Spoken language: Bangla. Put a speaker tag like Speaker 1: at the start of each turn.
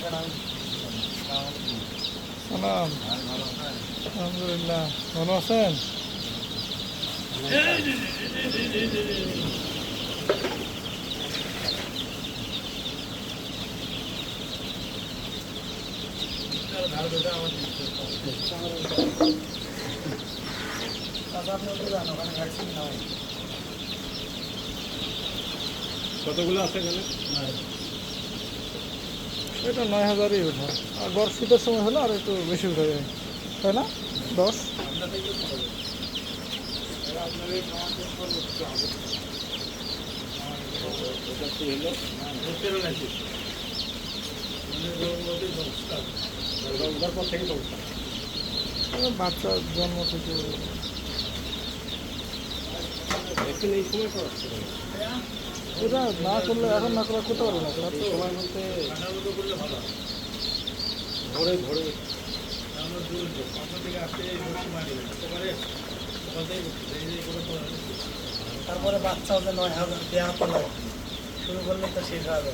Speaker 1: সালাম। আলহামদুলিল্লাহ ভালো আছেন
Speaker 2: কতগুলো আছে এখানে?
Speaker 1: এটা নয় হাজারই ওঠা আর গড় শীতের সময় হলে আর একটু বেশি উঠে যায় তাই না? দশ? বাচ্চার জন্ম থেকে।
Speaker 2: এই সময়?
Speaker 1: এটা না করলে এখন না করলে করতে পারব না
Speaker 2: সময় বলতে
Speaker 3: তারপরে বাচ্চা ওদের নয় হাজার দেওয়া শুরু করলে তো শেষ হবে